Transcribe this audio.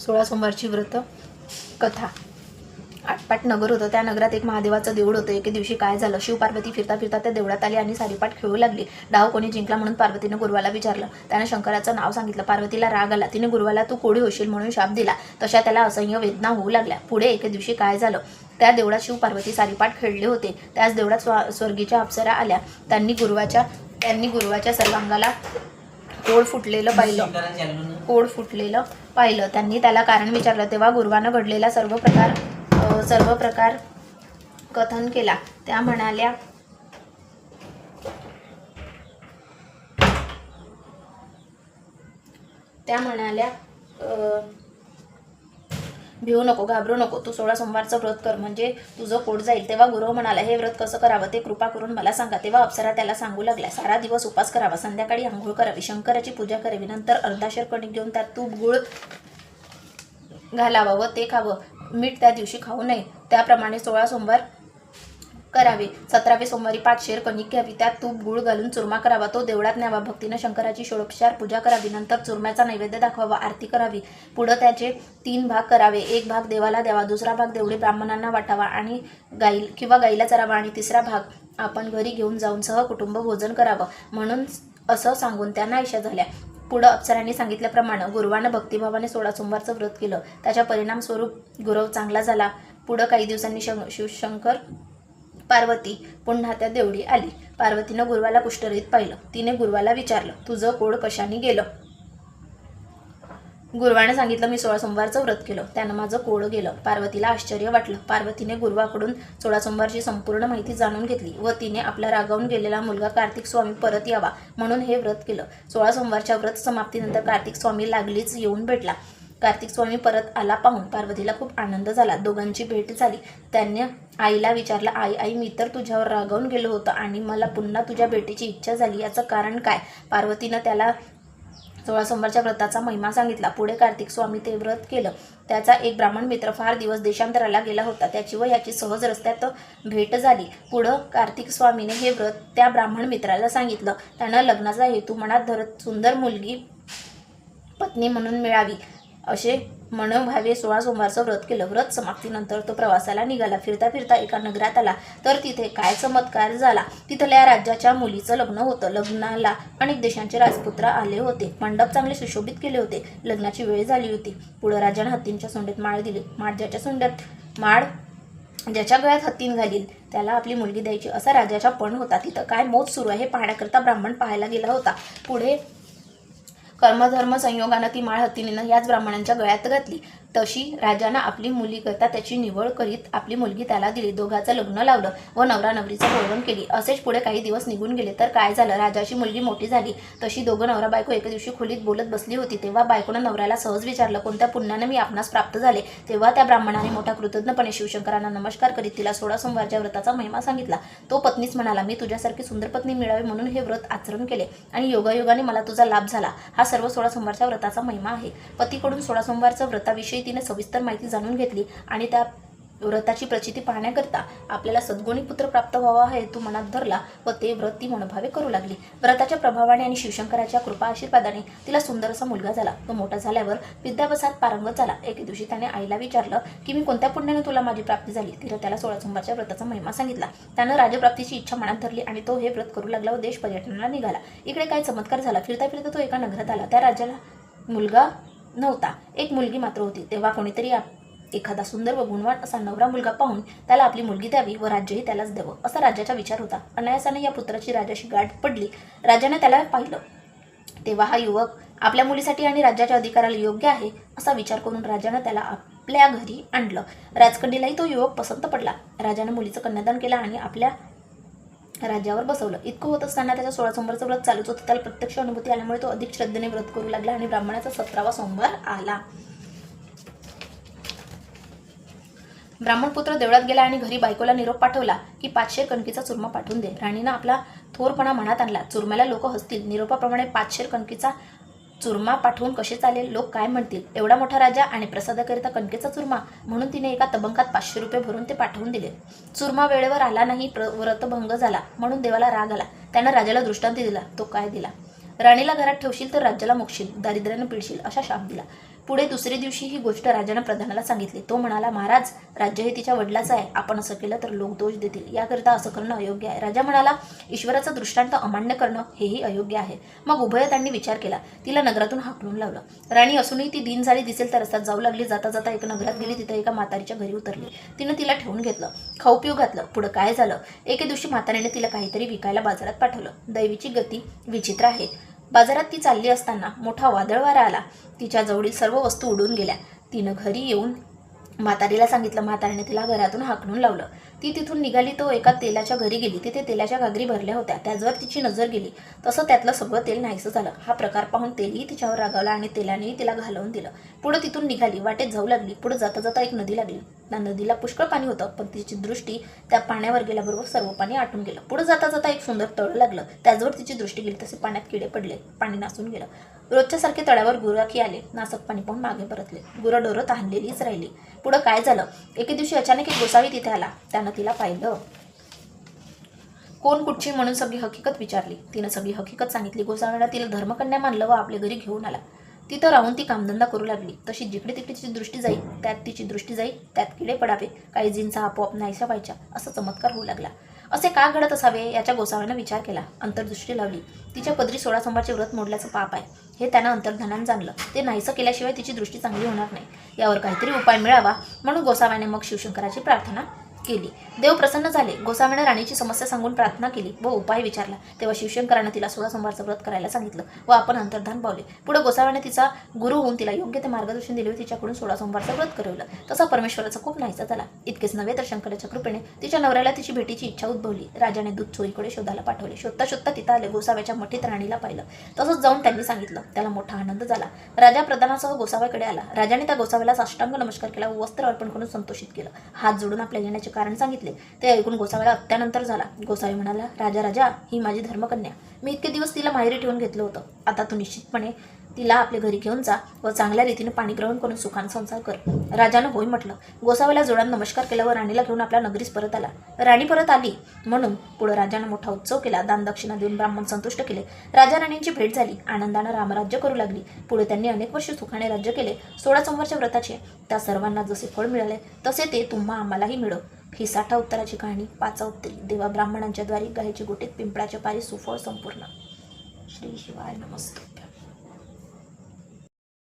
सोळा सोमवारची व्रत कथा. आटपाट नगर होतं. त्या नगरात एक महादेवाचं देऊळ होतं. एके दिवशी काय झालं? शिव पार्वती फिरता फिरता त्या देवळात आली आणि सारीपाट खेळू लागली. डाव कोणी जिंकला म्हणून पार्वतीनं गुरुवाला विचारलं. त्यानं शंकराचं नाव सांगितलं. पार्वतीला राग आला. तिने गुरुवाला तू कोडी होशील म्हणून शाप दिला. तशा त्याला असह्य वेदना होऊ लागल्या. पुढे एके दिवशी काय झालं? त्या देवळात शिव पार्वती सारीपाट खेळले होते. त्याच देवळात स्वा स्वर्गीच्या अप्सरा आल्या. त्यांनी गुरुवाच्या त्यांनी गुरुवाच्या सर्वांगाला कोड फुटलेलं पाहिलं. कोड फुटलेलं पाहिलं. त्यांनी त्याला कारण विचारलं तेव्हा गुरुवानं घडलेला सर्व प्रकार सर्व प्रकार कथन केला. त्या म्हणाल्या त्या म्हणाल्या अ, भिवू नको घाबरू नको तू सोळा सोमवारचं व्रत कर म्हणजे तुझं पोट जाईल. तेव्हा गुरु म्हणाला हे व्रत कसं करावं ते कृपा करून मला सांगा. तेव्हा अप्सरा त्याला सांगू लागल्या सारा दिवस उपास करावा संध्याकाळी आंघोळ करावी शंकराची पूजा करावी नंतर अर्धाशर कणिक घेऊन त्यात तूप गुळ घालावं व ते खावं. मीठ त्या दिवशी खाऊ नये. त्याप्रमाणे सोळा सोमवार करावे. सतरावे सोमवारी पाच शेर कणिक घ्यावी. त्यात तूप गुळ घालून चुरमा करावा. तो देवळात न्यावा. भक्तीनं शंकराची षोडोपचार पूजा करावी. नंतर चुरम्याचा नैवेद्य दाखवावा. आरती करावी. पुढं त्याचे तीन भाग करावे. एक भाग देवाला द्यावा. दुसरा भाग देवळी ब्राह्मणांना वाटावा आणि गाईल किंवा गाईला चरावा. आणि तिसरा भाग आपण घरी घेऊन जाऊन सहकुटुंब भोजन करावं. म्हणून असं सांगून त्या ऐशा झाल्या. पुढं अप्सरांनी सांगितल्याप्रमाणे गुरुवानं भक्तिभावाने सोळा सोमवारचं व्रत केलं. त्याच्या परिणामस्वरूप गुरव चांगला झाला. पुढं काही दिवसांनी शं शिवशंकर पार्वती. पुन्हा त्या देवळी आली. पार्वतीनं गुरुवाला कुष्ठरीत पाहिलं. तिने गुरुवाला विचारलं तुझं कोड कशाने गेलं? गुरुवाने सांगितलं मी सोळा सोमवारचं व्रत केलं. त्यानं माझं कोड गेलं. पार्वतीला आश्चर्य वाटलं. पार्वतीने गुरुवाकडून सोळा सोमवारची संपूर्ण माहिती जाणून घेतली व तिने आपला रागावून गेलेला मुलगा कार्तिक स्वामी परत यावा म्हणून हे व्रत केलं. सोळा सोमवारच्या व्रत समाप्तीनंतर कार्तिक स्वामी लागलीच येऊन भेटला. कार्तिक स्वामी परत आला पाहून पार्वतीला खूप आनंद झाला. दोघांची भेट झाली. त्याने आईला विचारलं आई आई मी तर तुझ्यावर रागावून गेलो होतं आणि मला पुन्हा तुझ्या भेटीची इच्छा झाली. याचं कारण काय? पार्वतीनं त्याला सोळा सोमवारच्या व्रताचा महिमा सांगितला. पुढे कार्तिक स्वामी ते व्रत केलं. त्याचा एक ब्राह्मण मित्र फार दिवस देशांतराला गेला होता. त्याची व याची सहज रस्त्यात भेट झाली. पुढं कार्तिक स्वामीने हे व्रत त्या ब्राह्मण मित्राला सांगितलं. त्यानं लग्नाचा हेतू मनात धरत सुंदर मुलगी पत्नी म्हणून मिळावी. असे मनोभावे सोळा सोमवारचं व्रत केलं. व्रत समाप्तीनंतर तो प्रवासाला निघाला. फिरता फिरता एका नगरात आला. तर तिथे काय चमत्कार झाला? तिथल्या राज्याच्या मुलीचं लग्न होतं. लग्नाला अनेक देशांचे राजपुत्र आले होते. मंडप चांगले सुशोभित केले होते. लग्नाची वेळ झाली होती. पुढं राजानं हत्तींच्या सोंडेत माळ दिली. माळ ज्याच्या सोंड्यात माळ ज्याच्या गळ्यात हत्तीन घालील त्याला आपली मुलगी द्यायची असा राजाचा पण होता. तिथं काय मोज सुरू आहे हे पाहण्याकरता ब्राह्मण पाहायला गेला होता. पुढे कर्मधर्म संयोगानं ती माळ हत्तीनं याच ब्राह्मणांच्या गळ्यात घातली. तशी राजानं आपली मुलीकरता त्याची निवड करीत आपली मुलगी त्याला दिली. दोघाचं लग्न लावलं व नवरा नवरीचं बोलवण केली. असेच पुढे काही दिवस निघून गेले तर काय झालं? राजाची मुलगी मोठी झाली. तशी दोघं नवरा बायको एके दिवशी खोलीत बोलत बसली होती. तेव्हा बायकोनं नवऱ्याला सहज विचारलं कोणत्या पुण्यानं मी आपणास प्राप्त झाले? तेव्हा त्या ब्राह्मणाने मोठा कृतज्ञपणे शिवशंकरांना नमस्कार करीत तिला सोळा सोमवारच्या व्रताचा महिमा सांगितला. तो पत्नीच म्हणाला मी तुझ्यासारखी सुंदर पत्नी मिळावी म्हणून हे व्रत आचरण केले आणि योगायोगाने मला तुझा लाभ झाला. हा सर्व सोळा सोमवारच्या व्रताचा महिमा आहे. पतीकडून सोळा सोमवारच्या व्रताविषयी तिने सविस्तर माहिती जाणून घेतली आणि त्या व्रताची प्रचिती पाहण्याकरता आपल्याला सद्गुणी पुत्र प्राप्त व्हावा हा हेतू मनात धरला व ते व्रत ती मनोभावे करू लागली. व्रताच्या प्रभावाने आणि शिवशंकराच्या कृपा आशीर्वादाने तिला सुंदर असा मुलगा झाला तो मोठा झाल्यावर विद्याभ्यासात पारंगत झाला. एके दिवशी त्याने आईला विचारलं की मी कोणत्या पुण्याने तुला माझी प्राप्ती झाली? तिनं त्याला सोळा सोमवारच्या व्रताचा महिमा सांगितला. त्यानं राजप्राप्तीची इच्छा मनात धरली आणि तो हे व्रत करू लागला व देश पर्यटनाला निघाला. इकडे काय चमत्कार झाला? फिरता फिरता तो एका नगरात आला. त्या राज्याला मुलगा नव्हता. एक मुलगी मात्र होती. तेव्हा कोणीतरी आप- एखादा सुंदर व गुणवान असा नवरा मुलगा पाहून त्याला आपली मुलगी द्यावी व राज्यही त्यालाच द्यावं असा राजाचा विचार होता. अनायासाने या पुत्राची राजाशी गाठ पडली. राजाने त्याला पाहिलं. तेव्हा हा युवक आपल्या मुलीसाठी आणि राज्याच्या अधिकाराला योग्य आहे असा विचार करून राजानं त्याला आपल्या घरी आणलं. राजकन्येलाही तो युवक पसंत पडला. राजानं मुलीचं कन्यादान केलं आणि आपल्या राज्यावर बसवलं. इतकं होत असताना त्याच्या सोळा सोमवारचं व्रत चालूच होतं. त्याला प्रत्यक्ष अनुभूती आल्यामुळे तो अधिक श्रद्धेने व्रत करू लागला आणि ब्राह्मणाचा सतरावा सोमवार आला. ब्राह्मणपुत्र देवळात गेला आणि घरी बायकोला निरोप पाठवला की पाचशे कणकीचा चुरमा पाठवून दे. राणीनं आपला थोरपणा मनात आणला. चुरम्याला लोक हसतील. निरोपाप्रमाणे पाचशे कणकीचा चुरमा पाठवून कसे चालेल लोक काय म्हणतील? एवढा मोठा राजा आणि प्रसादाकरिता कणकेचा चुरमा म्हणून तिने एका तबंकात पाचशे रुपये भरून ते पाठवून दिले. चुरमा वेळेवर आला नाही व्रतभंग झाला. म्हणून देवाला राग आला. त्यानं राजाला दृष्टांती दिला. तो काय दिला? राणीला घरात ठेवशील तर राज्याला मोक्षील दारिद्र्यानं पिळशील असा शाप दिला. पुढे दुसरे दिवशी ही गोष्ट राजानं प्रधानाला सांगितली. तो म्हणाला महाराज राज्य हे तिच्या वडिलाचं आहे. आपण असं केलं तर लोक दोष देतील. याकरिता असं करणं अयोग्य आहे. राजा म्हणाला ईश्वराचा दृष्टांत अमान्य करणं हेही अयोग्य आहे. मग उभयतांनी विचार केला. तिला नगरातून हाकलून लावलं. राणी असूनही ती दिन झाली दिसेल तर रस्त्यात जाऊ लागली. जाता जाता एका नगरात गेली. तिथं एका म्हातारीच्या घरी उतरली. तिनं तिला ठेवून घेतलं. खाऊपिऊ घातलं. पुढं काय झालं? एके दिवशी म्हातारीने तिला काहीतरी विकायला बाजारात पाठवलं. दैवीची गती विचित्र आहे. बाजारात ती चालली असताना मोठा वादळ वारा आला. तिच्या जवळील सर्व वस्तू उडून गेल्या. तिनं घरी येऊन म्हातारीला सांगितलं. म्हातारीने तिला घरातून हाकणून लावलं. ती तिथून निघाली. तो एका तेलाच्या घरी गेली. तिथे तेलाच्या घागरी भरल्या होत्या. त्याचवर तिची नजर गेली. तसं त्यातलं सगळं तेल नाहीसं झालं. हा प्रकार पाहून तेलही तिच्यावर रागावला आणि तेलानेही तिला घालवून दिलं. पुढं तिथून निघाली. वाटेत जाऊ लागली. पुढे जाता जाता एक नदी लागली. त्या नदीला पुष्कळ पाणी होतं पण तिची दृष्टी त्या पाण्यावर गेल्याबरोबर सर्व पाणी आटून गेलं. पुढे जाता जाता एक सुंदर तळ लागलं. त्याचवर तिची दृष्टी गेली तसे पाण्यात किडे पडले पाणी नासून गेलं. रोजच्या सारखे तळ्यावर गुराखी आले नासक पाणी पाहून मागे परतले. गुरं डोरं तहानलेलीच राहिली. पुढं काय झालं? एके दिवशी अचानक एक गोसावी तिथे आला. त्यानं तिला पाहिलं. कोण कुठची? म्हणून सगळी हकीकत विचारली. तिनं सगळी हकीकत सांगितली. गोसावीला तिला धर्मकन्या मानलं व आपल्या घरी घेऊन आला. तिथं राहून ती कामधंदा करू लागली. तशी जिकडे तिकडे तिची दृष्टी जाईल त्यात तिची दृष्टी जाईल त्यात किडे पडावे काही जींचा आपोआप नाहीसा व्हायच्या असा चमत्कार होऊ लागला. असे का घडत असावे याच्या गोसाव्यानं विचार केला. अंतर्दृष्टी लावली. तिच्या पदरी सोळा सोमवारचे व्रत मोडल्याचं पाप आहे. हे त्यानं अंतर्धानानं जाणलं. ते नाहीसं केल्याशिवाय तिची दृष्टी चांगली होणार नाही. यावर काहीतरी उपाय मिळावा म्हणून गोसाव्याने मग शिवशंकराची प्रार्थना केली. देव प्रसन्न झाले. गोसाव्याने राणीची समस्या सांगून प्रार्थना केली. व उपाय विचारला. तेव्हा शिवशंकरानं तिला सोळा सोमवारचं व्रत करायला सांगितलं व आपण अंतर्धान पावले. पुढे गोसाव्याने तिचा गुरु होऊन तिला योग्य ते मार्गदर्शन दिले तिच्याकडून सोळा सोमवारचं व्रत करवलं. तसा परमेश्वराचा खूप नाहीसा झाला. इतकेच नव्हे तर शंकराच्या कृपेने तिच्या नवऱ्याला तिची भेटीची इच्छा उद्भवली. राजाने दूध चोरीकडे शोधायला पाठवले. शोधता शोधता तिथं आले. गोसाव्याच्या मठीत राणीला पाहिलं. तसंच जाऊन त्यांनी सांगितलं. त्याला मोठा आनंद झाला. राजा प्रधानासह गोसाव्याकडे आला. राजाने त्या गोसाव्याला साष्टांग नमस्कार केला व वस्त्र अर्पण करून संतोषित केलं. हात जोडून आपल्या येण्याचे कारण सांगितले. ते ऐकून गोसाव्याला अत्यानंतर झाला. गोसावी म्हणाला राजा राजा ही माझी धर्मकन्या. मी इतके दिवस तिला माहेरी ठेवून घेतलं होतं. आता तू निश्चितपणे तिला आपल्या घरी घेऊन जा व चांगल्या रीतीने पाणी ग्रहण करून सुखान संसार कर. राजानं होय म्हटलं. गोसाव्याला जोडान नमस्कार केला व राणीला घेऊन आपल्या नगरीस परत आला. राणी परत आली. म्हणून पुढे राजानं मोठा उत्सव केला. दान दक्षिणा देऊन ब्राह्मण संतुष्ट केले. राजा राणींची भेट झाली. आनंदानं रामराज्य करू लागली. पुढे त्यांनी अनेक वर्ष सुखाने राज्य केले. सोळा सोमवारच्या व्रताचे. त्या सर्वांना जसे फळ मिळाले तसे ते तुम्हा आम्हालाही मिळव ही साठा उत्तराची कहाणी पाचा उत्तरी. देवा ब्राह्मणांच्या द्वारे गायची गोटीत पिंपळाच्या पारी सुफळ संपूर्ण. श्री शिवाय नमस्ते